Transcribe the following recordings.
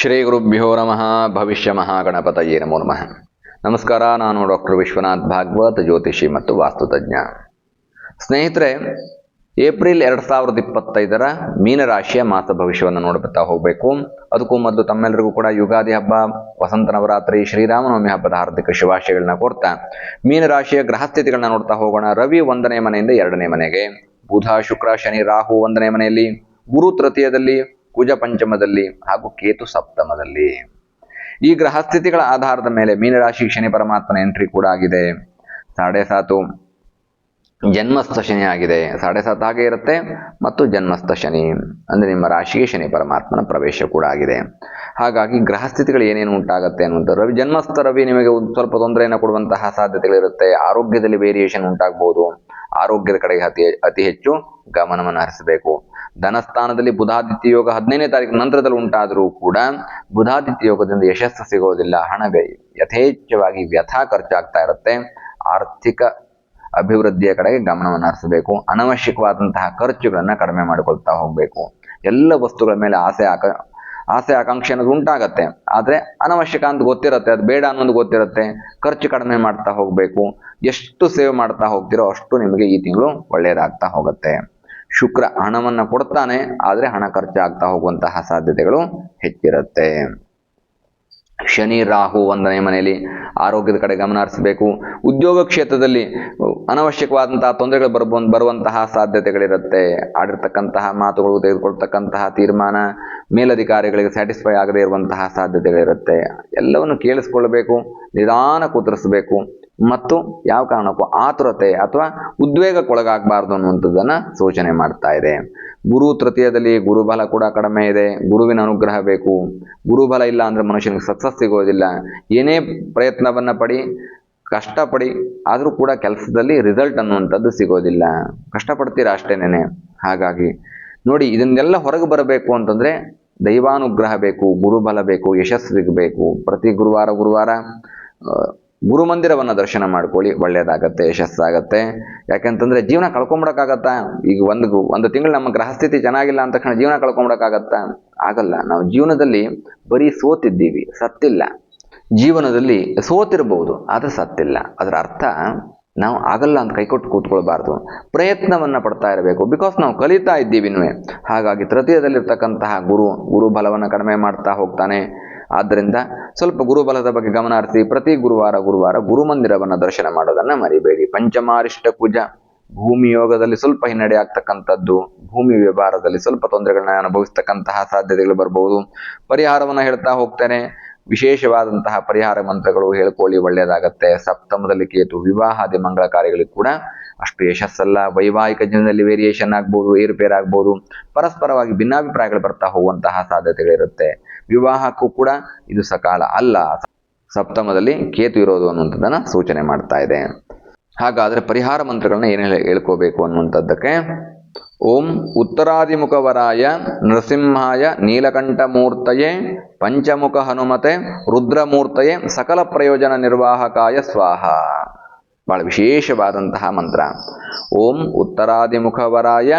ಶ್ರೀ ಗುರುಭ್ಯೋ ನಮಃ. ಭವಿಷ್ಯ ಮಹಾಗಣಪತಯೇ ನಮೋ ನಮಃ. ನಮಸ್ಕಾರ, ನಾನು ಡಾಕ್ಟರ್ ವಿಶ್ವನಾಥ್ ಭಾಗವತ್, ಜ್ಯೋತಿಷಿ ಮತ್ತು ವಾಸ್ತುತಜ್ಞ ಸ್ನೇಹಿತರೆ, ಏಪ್ರಿಲ್ ಎರಡು ಸಾವಿರದ ಇಪ್ಪತ್ತೈದರ ಮೀನರಾಶಿಯ ಮಾಸ ಭವಿಷ್ಯವನ್ನು ನೋಡುತ್ತಾ ಹೋಗಬೇಕು. ಅದಕ್ಕೂ ಮೊದಲು ತಮ್ಮೆಲ್ಲರಿಗೂ ಕೂಡ ಯುಗಾದಿ ಹಬ್ಬ, ವಸಂತ ನವರಾತ್ರಿ, ಶ್ರೀರಾಮನವಮಿ ಹಬ್ಬದ ಹಾರ್ದಿಕ ಶುಭಾಶಯಗಳನ್ನ ಕೋರ್ತಾ ಮೀನರಾಶಿಯ ಗ್ರಹಸ್ಥಿತಿಗಳನ್ನ ನೋಡ್ತಾ ಹೋಗೋಣ. ರವಿ ಒಂದನೇ ಮನೆಯಿಂದ ಎರಡನೇ ಮನೆಗೆ. ಬುಧ, ಶುಕ್ರ, ಶನಿ, ರಾಹು ಒಂದನೇ ಮನೆಯಲ್ಲಿ. ಗುರು ತೃತೀಯದಲ್ಲಿ ಕುಜ ಪಂಚಮದಲ್ಲಿ ಹಾಗೂ ಕೇತು ಸಪ್ತಮದಲ್ಲಿ. ಈ ಗ್ರಹ ಸ್ಥಿತಿಗಳ ಆಧಾರದ ಮೇಲೆ ಮೀನರಾಶಿ ಶನಿ ಪರಮಾತ್ಮನ ಎಂಟ್ರಿ ಕೂಡ ಆಗಿದೆ. ಸಾಡೆ ಸಾತು ಜನ್ಮಸ್ಥ ಶನಿ ಆಗಿದೆ. ಸಾಡೆ ಸಾತ್ ಹಾಗೆ ಇರುತ್ತೆ. ಮತ್ತು ಜನ್ಮಸ್ಥ ಶನಿ ಅಂದ್ರೆ ನಿಮ್ಮ ರಾಶಿಗೆ ಶನಿ ಪರಮಾತ್ಮನ ಪ್ರವೇಶ ಕೂಡ ಆಗಿದೆ. ಹಾಗಾಗಿ ಗ್ರಹಸ್ಥಿತಿಗಳು ಏನೇನು ಉಂಟಾಗುತ್ತೆ ಅನ್ನುವಂಥ ರವಿ ಜನ್ಮಸ್ಥ ರವಿ ನಿಮಗೆ ಸ್ವಲ್ಪ ತೊಂದರೆಯನ್ನು ಕೊಡುವಂತಹ ಸಾಧ್ಯತೆಗಳಿರುತ್ತೆ. ಆರೋಗ್ಯದಲ್ಲಿ ವೇರಿಯೇಷನ್ ಉಂಟಾಗಬಹುದು ಆರೋಗ್ಯದ ಕಡೆಗೆ ಅತಿ ಅತಿ ಹೆಚ್ಚು ಗಮನವನ್ನು ಹರಿಸಬೇಕು. ಧನಸ್ಥಾನದಲ್ಲಿ ಬುಧಾದಿತ್ಯ ಯೋಗ ಹದಿನೈದನೇ ತಾರೀಕು ನಂತರದಲ್ಲಿ ಉಂಟಾದರೂ ಕೂಡ ಬುಧಾದಿತ್ಯ ಯೋಗದಿಂದ ಯಶಸ್ಸು ಸಿಗೋದಿಲ್ಲ. ಹಣ ಯಥೇಚ್ಛವಾಗಿ ವ್ಯಥಾ ಖರ್ಚಾಗ್ತಾ ಇರುತ್ತೆ. ಆರ್ಥಿಕ ಅಭಿವೃದ್ಧಿಯ ಕಡೆಗೆ ಗಮನವನ್ನು ಹರಿಸಬೇಕು. ಅನವಶ್ಯಕವಾದಂತಹ ಖರ್ಚುಗಳನ್ನು ಕಡಿಮೆ ಮಾಡಿಕೊಳ್ತಾ ಹೋಗಬೇಕು. ಎಲ್ಲ ವಸ್ತುಗಳ ಮೇಲೆ ಆಸೆ ಆಕ, ಆಸೆ ಆಕಾಂಕ್ಷೆ ಅನ್ನೋದು ಉಂಟಾಗತ್ತೆ. ಆದರೆ ಅನವಶ್ಯಕ ಅಂತ ಗೊತ್ತಿರುತ್ತೆ. ಅದು ಬೇಡ ಅನ್ನೋದು ಗೊತ್ತಿರುತ್ತೆ. ಖರ್ಚು ಕಡಿಮೆ ಮಾಡ್ತಾ ಹೋಗಬೇಕು. ಎಷ್ಟು ಸೇವ್ ಮಾಡ್ತಾ ಹೋಗ್ತಿರೋ ಅಷ್ಟು ನಿಮಗೆ ಈ ತಿಂಗಳು ಒಳ್ಳೆಯದಾಗ್ತಾ ಹೋಗುತ್ತೆ. ಶುಕ್ರ ಹಣವನ್ನು ಕೊಡ್ತಾನೆ, ಆದರೆ ಹಣ ಖರ್ಚಾಗ್ತಾ ಹೋಗುವಂತಹ ಸಾಧ್ಯತೆಗಳು ಹೆಚ್ಚಿರುತ್ತೆ. ಶನಿ, ರಾಹು ಒಂದನೇ ಮನೆಯಲ್ಲಿ ಆರೋಗ್ಯದ ಕಡೆ ಗಮನ ಹರಿಸಬೇಕು. ಉದ್ಯೋಗ ಕ್ಷೇತ್ರದಲ್ಲಿ ಅನವಶ್ಯಕವಾದಂತಹ ತೊಂದರೆಗಳು ಬರ್ಬ ಬರುವಂತಹ ಸಾಧ್ಯತೆಗಳಿರುತ್ತೆ. ಆಡಿರ್ತಕ್ಕಂತಹ ಮಾತುಗಳು, ತೆಗೆದುಕೊಳ್ತಕ್ಕಂತಹ ತೀರ್ಮಾನ, ಮೇಲಧಿಕಾರಿಗಳಿಗೆ ಸ್ಯಾಟಿಸ್ಫೈ ಆಗದೇ ಇರುವಂತಹ ಸಾಧ್ಯತೆಗಳಿರುತ್ತೆ. ಎಲ್ಲವನ್ನು ಕೇಳಿಸ್ಕೊಳ್ಬೇಕು, ನಿಧಾನ ಕುದುರಿಸಬೇಕು. ಮತ್ತು ಯಾವ ಕಾರಣಕ್ಕೂ ಆತುರತೆ ಅಥವಾ ಉದ್ವೇಗಕ್ಕೊಳಗಾಗಬಾರ್ದು ಅನ್ನುವಂಥದ್ದನ್ನು ಸೂಚನೆ ಮಾಡ್ತಾ ಇದೆ. ಗುರು ತೃತೀಯದಲ್ಲಿ ಗುರುಬಲ ಕೂಡ ಕಡಿಮೆ ಇದೆ. ಗುರುವಿನ ಅನುಗ್ರಹ ಬೇಕು. ಗುರುಬಲ ಇಲ್ಲ ಅಂದರೆ ಮನುಷ್ಯನಿಗೆ ಸಕ್ಸಸ್ ಸಿಗೋದಿಲ್ಲ. ಏನೇ ಪ್ರಯತ್ನವನ್ನು ಪಡಿ, ಕಷ್ಟಪಡಿ, ಆದರೂ ಕೂಡ ಕೆಲಸದಲ್ಲಿ ರಿಸಲ್ಟ್ ಅನ್ನುವಂಥದ್ದು ಸಿಗೋದಿಲ್ಲ. ಕಷ್ಟಪಡ್ತೀರಾ ಅಷ್ಟೇನೆ ಹಾಗಾಗಿ ನೋಡಿ, ಇದನ್ನೆಲ್ಲ ಹೊರಗೆ ಬರಬೇಕು ಅಂತಂದರೆ ದೈವಾನುಗ್ರಹ ಬೇಕು, ಗುರುಬಲ ಬೇಕು ಯಶಸ್ಸು ಸಿಗಬೇಕು ಪ್ರತಿ ಗುರುವಾರ ಗುರುವಾರ ಗುರುಮಂದಿರವನ್ನ ದರ್ಶನ ಮಾಡ್ಕೊಳ್ಳಿ ಒಳ್ಳೆಯದಾಗತ್ತೆ ಯಶಸ್ಸಾಗತ್ತೆ. ಯಾಕೆಂತಂದರೆ ಜೀವನ ಕಳ್ಕೊಂಬಿಡೋಕ್ಕಾಗತ್ತಾ? ಈಗ ಒಂದು ಒಂದು ತಿಂಗಳು ನಮ್ಮ ಗ್ರಹಸ್ಥಿತಿ ಚೆನ್ನಾಗಿಲ್ಲ ಅಂತ ತಕ್ಷಣ ಜೀವನ ಕಳ್ಕೊಂಬಿಡೋಕ್ಕಾಗತ್ತಾ? ಆಗಲ್ಲ. ನಾವು ಜೀವನದಲ್ಲಿ ಬರೀ ಸೋತಿದ್ದೀವಿ, ಸತ್ತಿಲ್ಲ. ಜೀವನದಲ್ಲಿ ಸೋತಿರ್ಬೋದು, ಆದರೆ ಸತ್ತಿಲ್ಲ. ಅದರ ಅರ್ಥ, ನಾವು ಆಗಲ್ಲ ಅಂತ ಕೈಕೊಟ್ಟು ಕೂತ್ಕೊಳ್ಬಾರ್ದು. ಪ್ರಯತ್ನವನ್ನು ಪಡ್ತಾ ಇರಬೇಕು. ಬಿಕಾಸ್ ನಾವು ಕಲಿತಾ ಇದ್ದೀವಿ ಹಾಗಾಗಿ ತೃತೀಯದಲ್ಲಿರ್ತಕ್ಕಂತಹ ಗುರು ಗುರು ಬಲವನ್ನು ಕಡಿಮೆ ಮಾಡ್ತಾ ಹೋಗ್ತಾನೆ. ಆದ್ದರಿಂದ ಸ್ವಲ್ಪ ಗುರುಬಲದ ಬಗ್ಗೆ ಗಮನ ಹರಿಸಿ ಪ್ರತಿ ಗುರುವಾರ ಗುರುವಾರ ಗುರುಮಂದಿರವನ್ನು ದರ್ಶನ ಮಾಡೋದನ್ನ ಮರಿಬೇಡಿ. ಪಂಚಮಾರಿಷ್ಟ ಕುಜ ಭೂಮಿ ಯೋಗದಲ್ಲಿ ಸ್ವಲ್ಪ ಹಿನ್ನಡೆ ಆಗ್ತಕ್ಕಂಥದ್ದು. ಭೂಮಿ ವ್ಯವಹಾರದಲ್ಲಿ ಸ್ವಲ್ಪ ತೊಂದರೆಗಳನ್ನ ಅನುಭವಿಸ್ತಕ್ಕಂತಹ ಸಾಧ್ಯತೆಗಳು ಬರಬಹುದು ಪರಿಹಾರವನ್ನು ಹೇಳ್ತಾ ಹೋಗ್ತೇನೆ. ವಿಶೇಷವಾದಂತಹ ಪರಿಹಾರ ಮಂತ್ರಗಳು ಹೇಳ್ಕೊಳ್ಳಿ, ಒಳ್ಳೆಯದಾಗತ್ತೆ. ಸಪ್ತಮದಲ್ಲಿ ಕೇತು, ವಿವಾಹಾದಿ ಮಂಗಳ ಕಾರ್ಯಗಳಿಗೆ ಕೂಡ ಅಷ್ಟು ಯಶಸ್ಸಲ್ಲ. ವೈವಾಹಿಕ ಜೀವನದಲ್ಲಿ ವೇರಿಯೇಷನ್ ಆಗ್ಬೋದು ಏರುಪೇರು ಆಗ್ಬೋದು. ಪರಸ್ಪರವಾಗಿ ಭಿನ್ನಾಭಿಪ್ರಾಯಗಳು ಬರ್ತಾ ಹೋಗುವಂತಹ ಸಾಧ್ಯತೆಗಳಿರುತ್ತೆ. ವಿವಾಹಕ್ಕೂ ಕೂಡ ಇದು ಸಕಾಲ ಅಲ್ಲ. ಸಪ್ತಮದಲ್ಲಿ ಕೇತು ಇರೋದು ಅನ್ನುವಂಥದ್ದನ್ನ ಸೂಚನೆ ಮಾಡ್ತಾ ಇದೆ. ಹಾಗಾದ್ರೆ ಪರಿಹಾರ ಮಂತ್ರಗಳನ್ನ ಏನೇನು ಹೇಳ್ಕೋಬೇಕು ಅನ್ನುವಂಥದ್ದಕ್ಕೆ ಓಂ ಉತ್ತರಾದಿಮುಖವರಾಯ ನೃಸಿಂಹಾಯ ನೀಲಕಂಠಮೂರ್ತಯೇ ಪಂಚಮುಖ ಹನುಮತೆ ರುದ್ರಮೂರ್ತಯೇ ಸಕಲ ಪ್ರಯೋಜನ ನಿರ್ವಾಹಕಾಯ ಸ್ವಾಹ ಬಹಳ ವಿಶೇಷವಾದಂತಹ ಮಂತ್ರ ಓಂ ಉತ್ತರಾದಿಮುಖವರಾಯ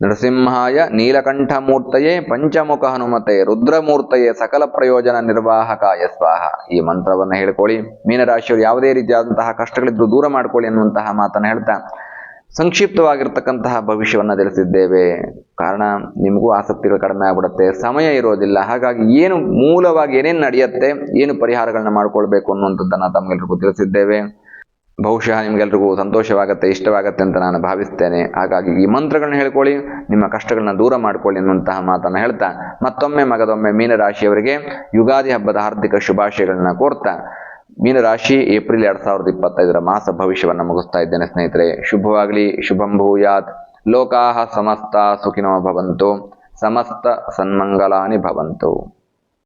ನೃಸಿಂಹಾಯ ನೀಲಕಂಠಮೂರ್ತಯೇ ಪಂಚಮುಖ ಹನುಮತೆ ರುದ್ರಮೂರ್ತಯೇ ಸಕಲ ಪ್ರಯೋಜನ ನಿರ್ವಾಹಕಾಯ ಸ್ವಾಹ ಈ ಮಂತ್ರವನ್ನು ಹೇಳ್ಕೊಳ್ಳಿ। ಮೀನರಾಶಿಯವರು ಯಾವುದೇ ರೀತಿಯಾದಂತಹ ಕಷ್ಟಗಳಿದ್ರೂ ದೂರ ಮಾಡ್ಕೊಳ್ಳಿ ಅನ್ನುವಂತಹ ಮಾತನ್ನು ಹೇಳ್ತಾ ಸಂಕ್ಷಿಪ್ತವಾಗಿರ್ತಕ್ಕಂತಹ ಭವಿಷ್ಯವನ್ನು ತಿಳಿಸಿದ್ದೇವೆ ಕಾರಣ, ನಿಮಗೂ ಆಸಕ್ತಿಗಳು ಕಡಿಮೆ ಆಗ್ಬಿಡುತ್ತೆ. ಸಮಯ ಇರೋದಿಲ್ಲ. ಹಾಗಾಗಿ ಏನು ಮೂಲವಾಗಿ ಏನೇನು ನಡೆಯುತ್ತೆ, ಏನು ಪರಿಹಾರಗಳನ್ನ ಮಾಡ್ಕೊಳ್ಬೇಕು ಅನ್ನುವಂಥದ್ದನ್ನು ತಮಗೆಲ್ರಿಗೂ ತಿಳಿಸಿದ್ದೇವೆ. ಬಹುಶಃ ನಿಮ್ಗೆಲ್ರಿಗೂ ಸಂತೋಷವಾಗುತ್ತೆ, ಇಷ್ಟವಾಗತ್ತೆ ಅಂತ ನಾನು ಭಾವಿಸ್ತೇನೆ. ಹಾಗಾಗಿ ಈ ಮಂತ್ರಗಳನ್ನ ಹೇಳ್ಕೊಳ್ಳಿ, ನಿಮ್ಮ ಕಷ್ಟಗಳನ್ನ ದೂರ ಮಾಡ್ಕೊಳ್ಳಿ ಅನ್ನುವಂತಹ ಮಾತನ್ನು ಹೇಳ್ತಾ ಮತ್ತೊಮ್ಮೆ ಮಗದೊಮ್ಮೆ ಮೀನರಾಶಿಯವರಿಗೆ ಯುಗಾದಿ ಹಬ್ಬದ ಹಾರ್ದಿಕ ಶುಭಾಶಯಗಳನ್ನ ಕೋರ್ತಾ. ಮೀನರಾಶಿ ಏಪ್ರಿಲ್ ಎರಡ್ ಸಾವಿರದ ಇಪ್ಪತ್ತೈದರ ಮಾಸ ಭವಿಷ್ಯವನ್ನು ಮುಗಿಸ್ತಾ ಇದ್ದೇನೆ ಸ್ನೇಹಿತರೆ. ಶುಭವಾಗಲಿ ಶುಭಂ ಭೂಯಾತ್ ಲೋಕಾಹ ಸಮಸ್ತ ಸುಖಿನೋ ಭವಂತು. ಸಮಸ್ತ ಸನ್ಮಂಗಲಾನಿ ಭವಂತು.